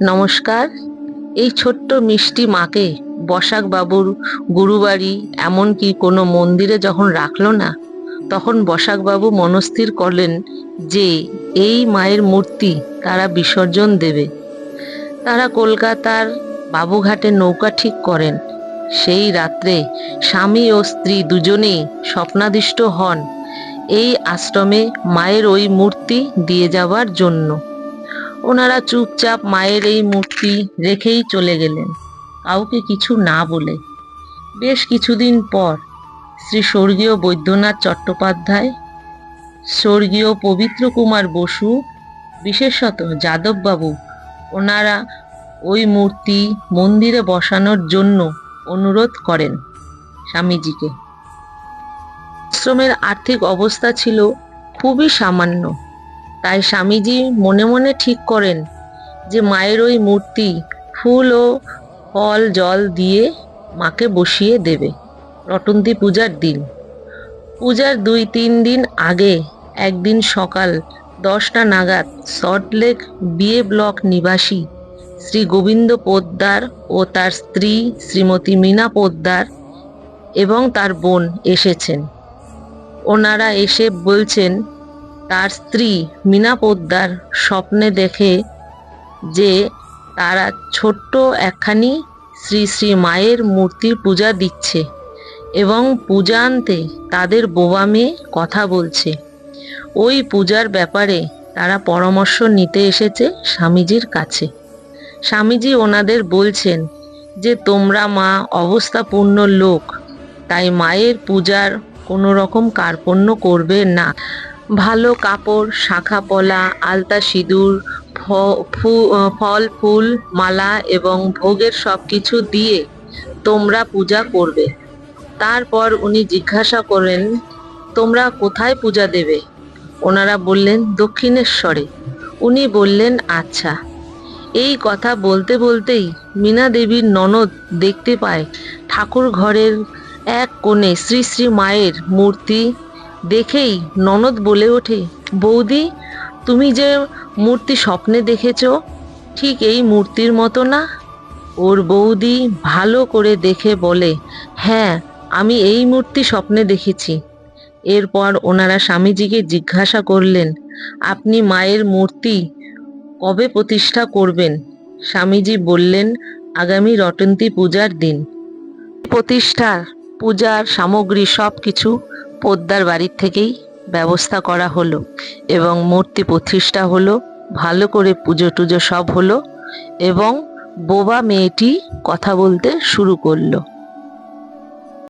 নমস্কার। এই ছোট্ট মিষ্টি মাকে বসাক বাবুর গুরুবাড়ি এমনকি কোনো মন্দিরে যখন রাখল না, তখন বসাক বাবু মনস্থির করলেন যে এই মায়ের মূর্তি তারা বিসর্জন দেবে। তারা কলকাতার বাবুঘাটে নৌকা ঠিক করেন। সেই রাত্রে স্বামী ও স্ত্রী দুজনেই স্বপ্নাদিষ্ট হন এই আশ্রমে মায়ের ওই মূর্তি দিয়ে যাওয়ার জন্য। ওনারা চুপচাপ মায়ের এই মূর্তি রেখেই চলে গেলেন, কাউকে কিছু না বলে। বেশ কিছুদিন পর শ্রী স্বর্গীয় বৈদ্যনাথ চট্টোপাধ্যায়, স্বর্গীয় পবিত্র কুমার বসু, বিশেষত যাদববাবু, ওনারা ওই মূর্তি মন্দিরে বসানোর জন্য অনুরোধ করেন স্বামীজিকে। আশ্রমের আর্থিক অবস্থা ছিল খুবই সামান্য। তাই স্বামীজি মনে মনে ঠিক করেন যে মায়ের ওই মূর্তি ফুল ও ফল, জল দিয়ে মাকে বসিয়ে দেবে। রটন্তী পূজার দিন। পূজার দুই তিন দিন আগে একদিন সকাল দশটা নাগাদ সল্টলেক বিয়ে ব্লক নিবাসী শ্রী গোবিন্দ পোদ্দার ও তার স্ত্রী শ্রীমতী মীনা পোদ্দার এবং তার বোন এসেছেন। ওনারা এসে বলছেন তার স্ত্রী মীনা পোদ্দার স্বপ্নে দেখে যে তারা ছোট্ট একখানি শ্রী শ্রী মায়ের মূর্তির পূজা দিচ্ছে এবং পূজা আনতে তাদের বোবা মেয়ে কথা বলছে। ওই পূজার ব্যাপারে তারা পরামর্শ নিতে এসেছে স্বামীজির কাছে। স্বামীজি ওনাদের বলছেন যে, তোমরা মা অবস্থাপূর্ণ লোক, তাই মায়ের পূজার কোনো রকম কার্পণ্য করবে না। ভালো কাপড়, শাখা পলা, আলতা সিঁদুর ফল, ফুল, মালা এবং ভোগের সব কিছু দিয়ে তোমরা পূজা করবে। তারপর উনি জিজ্ঞাসা করেন, তোমরা কোথায় পূজা দেবে? ওনারা বললেন, দক্ষিণেশ্বরে। উনি বললেন আচ্ছা। এই কথা বলতে বলতেই মীনা দেবীর ননদ দেখতে পায় ঠাকুর ঘরের এক কোণে শ্রী শ্রী মায়ের মূর্তি দেখেই ননদ বলে ওঠে, বৌদি, তুমি যে মূর্তি স্বপ্নে দেখেছ, ঠিক এই মূর্তির মতো না? ওর বৌদি ভালো করে দেখে বলে হ্যাঁ আমি এই মূর্তি স্বপ্নে দেখেছি। এরপর ওনারা স্বামীজিকে জিজ্ঞাসা করলেন, আপনি মায়ের মূর্তি কবে প্রতিষ্ঠা করবেন? স্বামীজি বললেন, আগামী রটন্তী পূজার দিন। প্রতিষ্ঠার, পূজার সামগ্রী সব কিছু পোদ্দার বাড়ির থেকেই ব্যবস্থা করা হলো এবং মূর্তি প্রতিষ্ঠা হলো, ভালো করে পুজো টুজো সব হলো এবং বোবা মেয়েটি কথা বলতে শুরু করল।